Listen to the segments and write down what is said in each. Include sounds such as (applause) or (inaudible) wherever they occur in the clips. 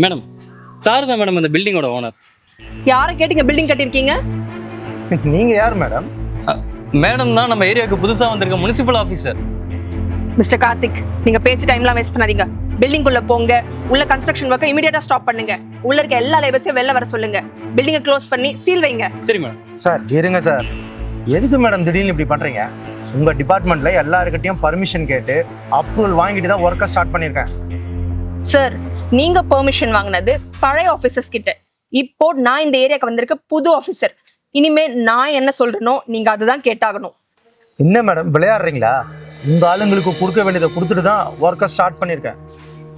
Madam sir தான் madam அந்த பில்டிங்கோட owner. யாரை கேட்டீங்க பில்டிங் கட்டியிருக்கீங்க? (laughs) நீங்க யார் மேடம்? மேடம் தான் நம்ம ஏரியாவுக்கு புதுசா வந்திருக்க முனிசிபல் ஆஃபீஸர் மிஸ்டர் கார்த்திக் நீங்க பேசி டைம்லாம் வேஸ்ட் பண்ணாதீங்க. பில்டிங் குள்ள போங்க உள்ள கன்ஸ்ட்ரக்ஷன் ஒர்க்கை இமீடியட்டா ஸ்டாப் பண்ணுங்க. உள்ள இருக்க எல்லா லேபர்ஸையும் வெளில வர சொல்லுங்க. பில்டிங்கை க்ளோஸ் பண்ணி சீல் வைங்க. சரி மேடம். சார் இருங்க சார். எதுக்கு மேடம் திடீர்னு இப்படி பண்றீங்க? உங்க டிபார்ட்மெண்ட்ல எல்லாருக்கிட்டையும் பர்மிஷன் கேட்டு அப்ரூவல் வாங்கிட்டு தான் ஒர்க்கை ஸ்டார்ட் பண்ணியிருக்கேன். சார் நீங்க பெர்மிஷன் வாங்கினது பழைய ஆபீசர்ஸ் கிட்ட. இப்போ நான் இந்த ஏரியாக்கு வந்திருக்க புது ஆபீசர் இனிமே நான் என்ன சொல்றேனோ நீங்க அதுதான் கேட்டாகணும். என்ன மேடம் விளையாடுறீங்களா? உங்க ஆளுங்களுக்கு கொடுக்க வேண்டியதை கொடுத்துட்டு தான் ஒர்க்கை ஸ்டார்ட் பண்ணியிருக்கேன்.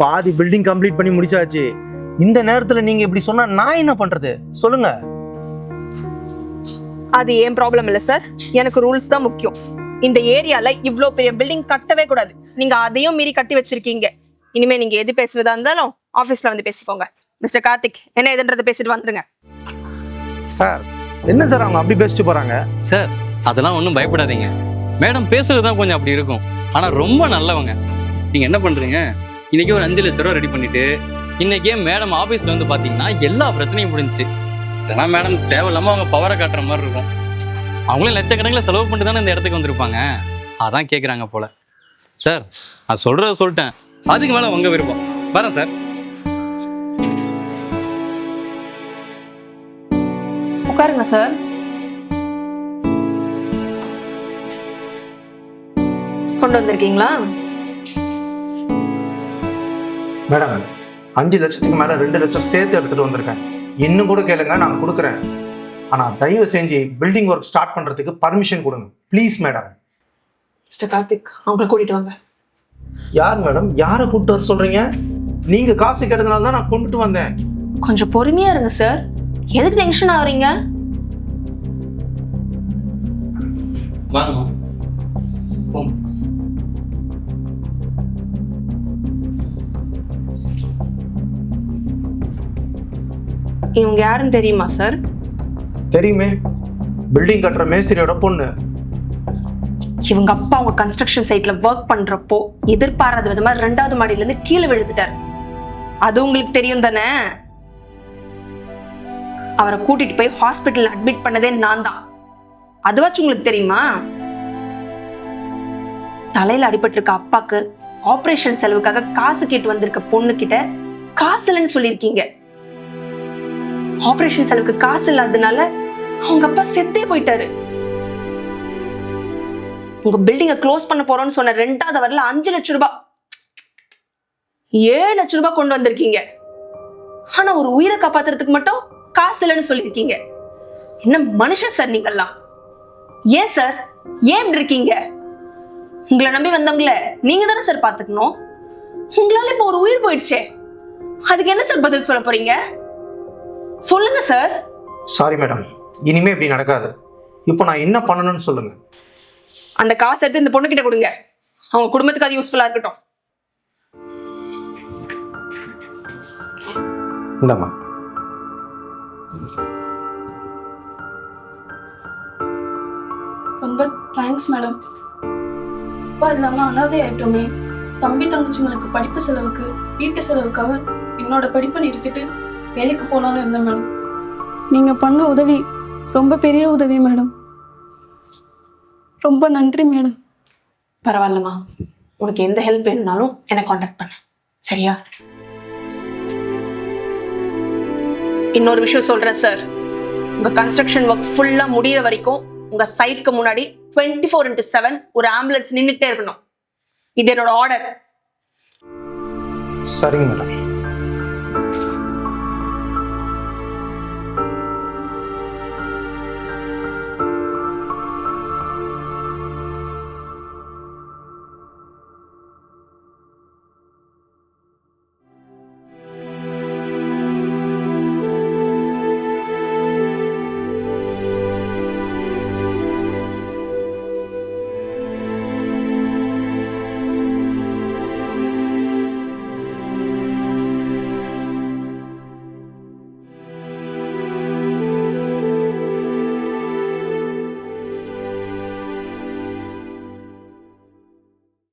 பாதி பில்டிங் கம்ப்ளீட் பண்ணி முடிச்சாச்சு. இந்த நேரத்துல நீங்க இப்படி சொன்னா நான் என்ன பண்றது? சொல்லுங்க. அது ஏன் ப்ராப்ளம் இல்ல சார் எனக்கு ரூல்ஸ் தான் முக்கியம். இந்த ஏரியால இவ்ளோ பெரிய பில்டிங் கட்டவே கூடாது. நீங்க அதையும் மீறி கட்டி வச்சிருக்கீங்க. இனிமே நீங்க எது பேசுறதா இருந்தாலும் ஆபீஸ்ல வந்து பேசிக்கோங்க. மிஸ்டர் கார்த்திக் என்ன எதுன்றதை பேசிட்டு வந்துருங்க. சார் என்ன சார் அவங்க அப்படி பேசிட்டு போறாங்க? சார் அதெல்லாம் ஒன்றும் பயப்படாதீங்க. மேடம் பேசுறது தான் கொஞ்சம் அப்படி இருக்கும். ஆனா ரொம்ப நல்லவங்க. நீங்க என்ன பண்றீங்க? இன்னைக்கு ஒரு அஞ்சு லட்ச ரூபா ரெடி பண்ணிட்டு இன்னைக்கே மேடம் ஆபீஸ்ல வந்து பாத்தீங்கன்னா எல்லா பிரச்சனையும் முடிஞ்சுச்சு. இல்லைன்னா மேடம் தேவையில்லாம அவங்க பவரை காட்டுற மாதிரி இருக்கும். அவங்களும் லட்சக்கணக்கில் செலவு பண்ணிட்டு தானே இந்த இடத்துக்கு வந்திருப்பாங்க. அதான் கேட்குறாங்க போல. சார் நான் சொல்றத சொல்லிட்டேன். அதுக்கு மேல உங்க விருப்பம். வரேன் சார் உட்காருங்க சார் கொண்டு வந்திருக்கீங்களா? மேடம் அஞ்சு லட்சத்துக்கு மேல ரெண்டு லட்சம் சேர்த்து எடுத்துட்டு வந்திருக்கேன். இன்னும் கூட கேளுங்க நான் கொடுக்குறேன். ஆனா தயவு செஞ்சு பில்டிங் ஒர்க் ஸ்டார்ட் பண்றதுக்கு பர்மிஷன் கொடுங்க. ப்ளீஸ் மேடம் மிஸ்டர் கார்த்திக் அவங்களை கூட்டிட்டு வாங்க. யார் மேடம் யாரை கூப்பிட்டு வர சொல்றீங்க? நீங்க காசு கேட்டதுனால தான் நான் கொண்டுட்டு வந்தேன். கொஞ்சம் பொறுமையா இருங்க சார் எதுக்கு டென்ஷன் ஆகுறீங்க? வாங்கம்மா இவங்க யாருன்னு தெரியுமா சார் தெரியுமே. பில்டிங் கட்டுற மேஸ்திரியோட பொண்ணு. இவங்க அப்பா அவங்க கன்ஸ்ட்ரக்ஷன் சைட்ல ஒர்க் பண்றப்போ எதிர்பாராத விதமா ரெண்டாவது மாடியில இருந்து கீழே விழுந்துட்டார். அது உங்களுக்கு தெரியும் தானே? அவரை கூட்டிட்டு போய் ஹாஸ்பிட்டல் அட்மிட் பண்ணதே நான் தான். அதுவாச்சும் உங்களுக்கு தெரியுமா? தலையில அடிபட்டிருக்க அப்பாக்கு ஆபரேஷன் செலவுக்காக காசு கேட்டு வந்திருக்க பொண்ணு கிட்ட காசு இல்லைன்னு சொல்லியிருக்கீங்க. ஆபரேஷன் செலவுக்கு காசு இல்லாததுனால அவங்க அப்பா செத்தே போயிட்டாரு. உங்க பில்டிங்கை க்ளோஸ் பண்ண போறோம்னு சொன்ன ரெண்டாவது வரல அஞ்சு லட்சம் ரூபாய் ஏழு லட்சம் ரூபாய் கொண்டு வந்திருக்கீங்க. ஆனா ஒரு உயிரை காப்பாத்துறதுக்கு மட்டும் காசு இல்லைன்னு சொல்லியிருக்கீங்க. என்ன மனுஷன் சார் நீங்கெல்லாம் ஏன் சார் ஏன் இப்படி இருக்கீங்க? உங்களை நம்பி வந்தவங்கள நீங்க தானே சார் பாத்துக்கணும் உங்களால இப்ப ஒரு உயிர் போயிடுச்சே. அதுக்கு என்ன சார் பதில் சொல்ல போறீங்க? சொல்லுங்க சார் சாரி மேடம் இனிமே இப்படி நடக்காது. இப்போ நான் என்ன பண்ணணும்னு சொல்லுங்க. அந்த காசு எடுத்து இந்த பொண்ணு கிட்ட கொடுங்க. அவங்க குடும்பத்துக்கு அது யூஸ்ஃபுல்லா இருக்கட்டும். இந்தாம்மா. ரொம்ப தேங்க்ஸ் மேடம் அப்பா இல்லாமல் அனாதை ஆயிட்டோமே தம்பி தங்கச்சிங்களுக்கு படிப்பு செலவுக்கு வீட்டு செலவுக்காக என்னோட படிப்பை நிறுத்திட்டு வேலைக்கு போகலான்னு இருந்தேன் மேடம் நீங்கள் பண்ண உதவி ரொம்ப பெரிய உதவி மேடம் ரொம்ப நன்றி மேடம் பரவாயில்லம்மா. உனக்கு எந்த ஹெல்ப் வேணும்னாலும் என்னை காண்டாக்ட் பண்ண. சரியா? இன்னொரு விஷயம் சொல்கிறேன் சார் உங்கள் கன்ஸ்ட்ரக்ஷன் ஒர்க் ஃபுல்லாக முடியிற வரைக்கும் உங்க சைட்க்கு முன்னாடி டுவெண்ட்டி ஃபோர் இன்ட்டு செவன் ஒரு ஆம்புலன்ஸ் நின்றுட்டே இருக்கணும். இது என்னோட ஆர்டர் சரிங்க மேடம்